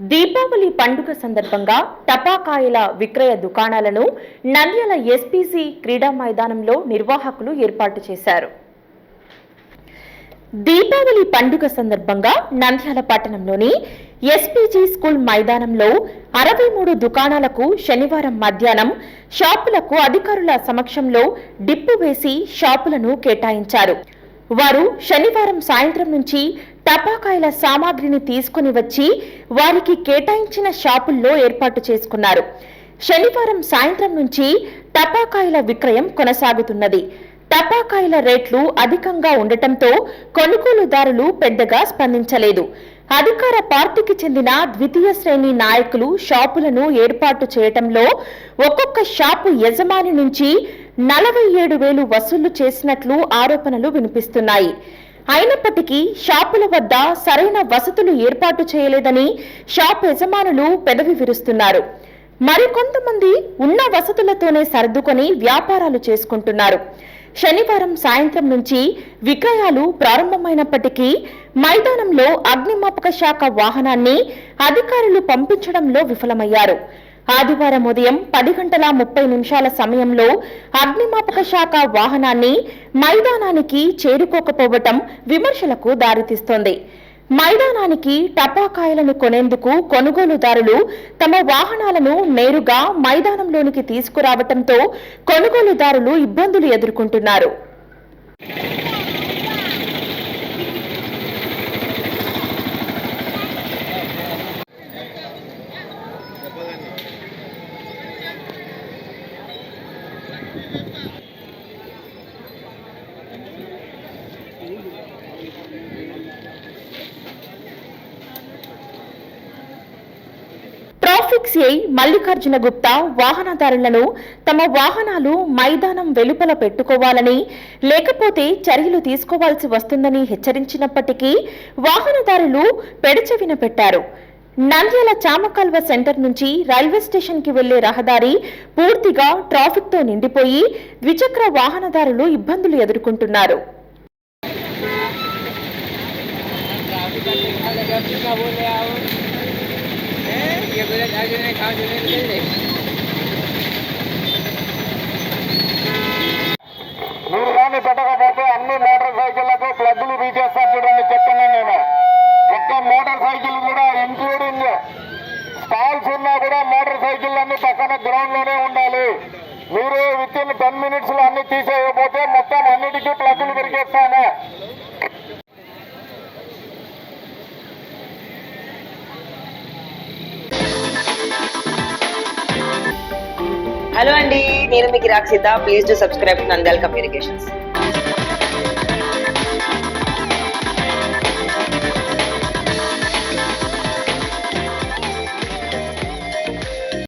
దీపావళి పండుగ సందర్భంగా టపాకాయల విక్రయ దుకాణాలను నంద్యాల ఎస్పీసీ క్రీడా మైదానంలో నిర్వాహకులు ఏర్పాటు చేశారు. దీపావళి పండుగ సందర్భంగా నంద్యాల పట్టణంలోని ఎస్పీజీ స్కూల్ మైదానంలో అరవై మూడు దుకాణాలకు శనివారం మధ్యాహ్నం షాపులకు అధికారుల సమక్షంలో డిప్పు వేసి షాపులను కేటాయించారు. వారు శనివారం సాయంత్రం నుంచి టపాకాయల సామాగ్రిని తీసుకుని వచ్చి వారికి కేటాయించిన షాపుల్లో ఏర్పాటు చేసుకున్నారు. శనివారం సాయంత్రం నుంచి టపాకాయల విక్రయం కొనసాగుతున్నది. టపాకాయల రేట్లు అధికంగా ఉండటంతో కొనుగోలుదారులు పెద్దగా స్పందించలేదు. అధికార పార్టీకి చెందిన ద్వితీయ శ్రేణి నాయకులు షాపులను ఏర్పాటు చేయటంలో ఒక్కొక్క షాపు యజమాని నుంచి నలభై ఏడు వేలు వసూళ్ళు చేసినట్లు ఆరోపణలు వినిపిస్తున్నాయి. అయినప్పటికీ షాపుల వద్ద సరైన వసతులు ఏర్పాటు చేయలేదని షాప్ యజమానులు పెదవి విరుస్తున్నారు. మరికొంతమంది ఉన్న వసతులతోనే సర్దుకొని వ్యాపారాలు చేసుకుంటున్నారు. శనివారం సాయంత్రం నుంచి విక్రయాలు ప్రారంభమైనప్పటికీ మైదానంలో అగ్నిమాపక శాఖ వాహనాన్ని అధికారులు పంపించడంలో విఫలమయ్యారు. ఆదివారం ఉదయం పది గంటల ముప్పై నిమిషాల సమయంలో అగ్నిమాపక శాఖ వాహనాన్ని మైదానానికి చేరుకోకపోవటం విమర్శలకు దారితీస్తోంది. మైదానానికి టపాకాయలను కొనేందుకు కొనుగోలుదారులు తమ వాహనాలను నేరుగా మైదానంలోనికి తీసుకురావటంతో కొనుగోలుదారులు ఇబ్బందులు ఎదుర్కొంటున్నారు. ట్రాఫిక్ సిఐ మల్లికార్జున గుప్తా వాహనదారులను తమ వాహనాలు మైదానం వెలుపల పెట్టుకోవాలని లేకపోతే చర్యలు తీసుకోవాల్సి వస్తుందని హెచ్చరించినప్పటికీ వాహనదారులు పెడచెవిన పెట్టారు. నంద్యాల చామకాల్వ సెంటర్ నుంచి రైల్వే స్టేషన్కి వెళ్ళే రహదారి పూర్తిగా ట్రాఫిక్తో నిండిపోయి ద్విచక్ర వాహనదారులు ఇబ్బందులు ఎదుర్కొంటున్నారు. మీరు కానీ పెట్టకపోతే అన్ని మోటార్ సైకిళ్ళకు ప్లగ్లు బీచేస్తారు స్టాల్స్ ఉన్నా కూడా మోటార్ సైకిల్ అన్ని పక్కన గ్రౌండ్లోనే ఉండాలి. మీరు విత్ ఇన్ టెన్ మినిట్స్లో అన్ని తీసేయకపోతే మొత్తం అన్నిటికీ ప్లగ్లు పెరిగేస్తాము హలో అండి నేను మీకు Rakshita. Please to subscribe Nandal communications